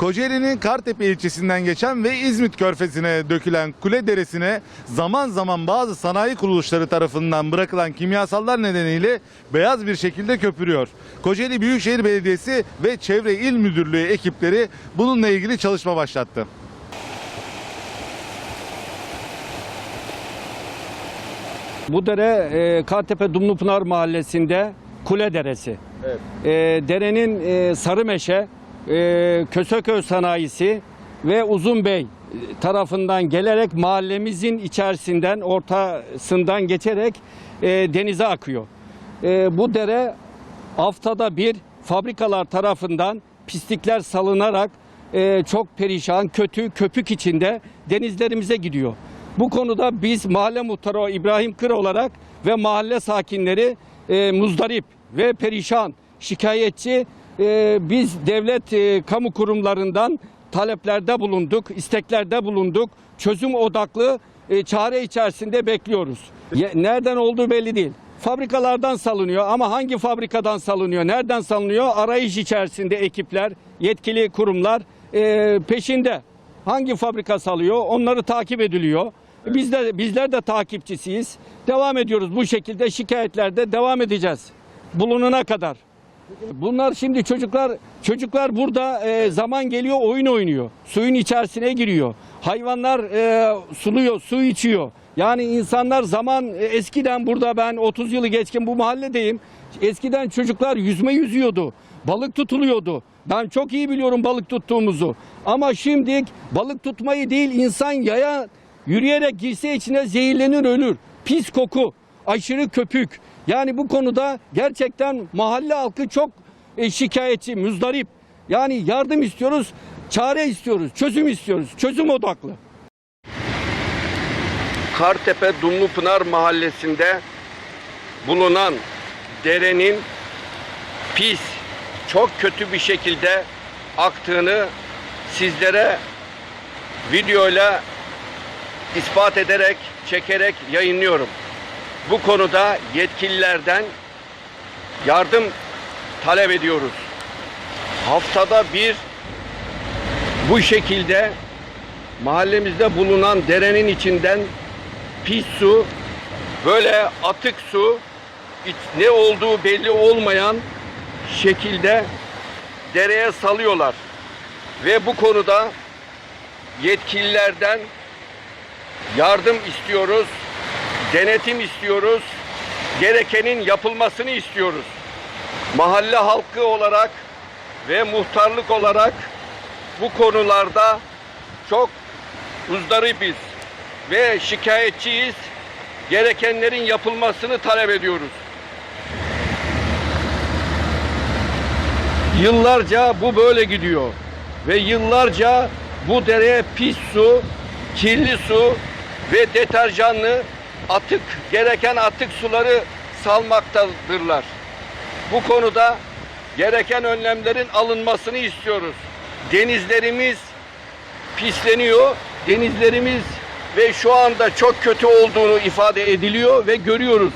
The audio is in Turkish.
Kocaeli'nin Kartepe ilçesinden geçen ve İzmit Körfezi'ne dökülen Kule Deresi'ne zaman zaman bazı sanayi kuruluşları tarafından bırakılan kimyasallar nedeniyle beyaz bir şekilde köpürüyor. Kocaeli Büyükşehir Belediyesi ve Çevre İl Müdürlüğü ekipleri bununla ilgili çalışma başlattı. Bu dere e, Kartepe Dumlupınar mahallesinde Kule Deresi. E, derenin e, Sarımeşe, e, Köseköy sanayisi ve Uzunbey tarafından gelerek mahallemizin içerisinden, ortasından geçerek e, denize akıyor. E, bu dere haftada bir fabrikalar tarafından pislikler salınarak e, çok perişan, kötü, köpük içinde denizlerimize gidiyor. Bu konuda biz mahalle muhtarı İbrahim Kır olarak ve mahalle sakinleri e, muzdarip ve perişan, şikayetçi e, biz devlet e, kamu kurumlarından taleplerde bulunduk, isteklerde bulunduk. Çözüm odaklı e, çare içerisinde bekliyoruz. Nereden olduğu belli değil. Fabrikalardan salınıyor ama hangi fabrikadan salınıyor, nereden salınıyor? Arayış içerisinde ekipler, yetkili kurumlar e, peşinde. Hangi fabrika salıyor? Onları takip ediliyor. Biz de bizler de takipçisiyiz. Devam ediyoruz bu şekilde şikayetlerde devam edeceğiz. Bulunana kadar. Bunlar şimdi çocuklar çocuklar burada e, zaman geliyor oyun oynuyor. Suyun içerisine giriyor. Hayvanlar e, suluyor, su içiyor. Yani insanlar zaman e, eskiden burada ben 30 yılı geçkin bu mahalledeyim. Eskiden çocuklar yüzme yüzüyordu. Balık tutuluyordu. Ben çok iyi biliyorum balık tuttuğumuzu. Ama şimdi balık tutmayı değil insan yaya yürüyerek girse içine zehirlenir ölür. Pis koku, aşırı köpük. Yani bu konuda gerçekten mahalle halkı çok e, şikayetçi, müzdarip. Yani yardım istiyoruz, çare istiyoruz, çözüm istiyoruz. Çözüm odaklı. Kartepe Dumlupınar mahallesinde bulunan derenin pis, çok kötü bir şekilde aktığını sizlere videoyla ispat ederek, çekerek yayınlıyorum. Bu konuda yetkililerden yardım talep ediyoruz. Haftada bir bu şekilde mahallemizde bulunan derenin içinden pis su, böyle atık su, ne olduğu belli olmayan şekilde dereye salıyorlar. Ve bu konuda yetkililerden yardım istiyoruz, denetim istiyoruz, gerekenin yapılmasını istiyoruz. Mahalle halkı olarak ve muhtarlık olarak bu konularda çok muzdaripiz ve şikayetçiyiz. Gerekenlerin yapılmasını talep ediyoruz. Yıllarca bu böyle gidiyor ve yıllarca bu dereye pis su, kirli su ve deterjanlı atık, gereken atık suları salmaktadırlar. Bu konuda gereken önlemlerin alınmasını istiyoruz. Denizlerimiz pisleniyor. Denizlerimiz ve şu anda çok kötü olduğunu ifade ediliyor ve görüyoruz.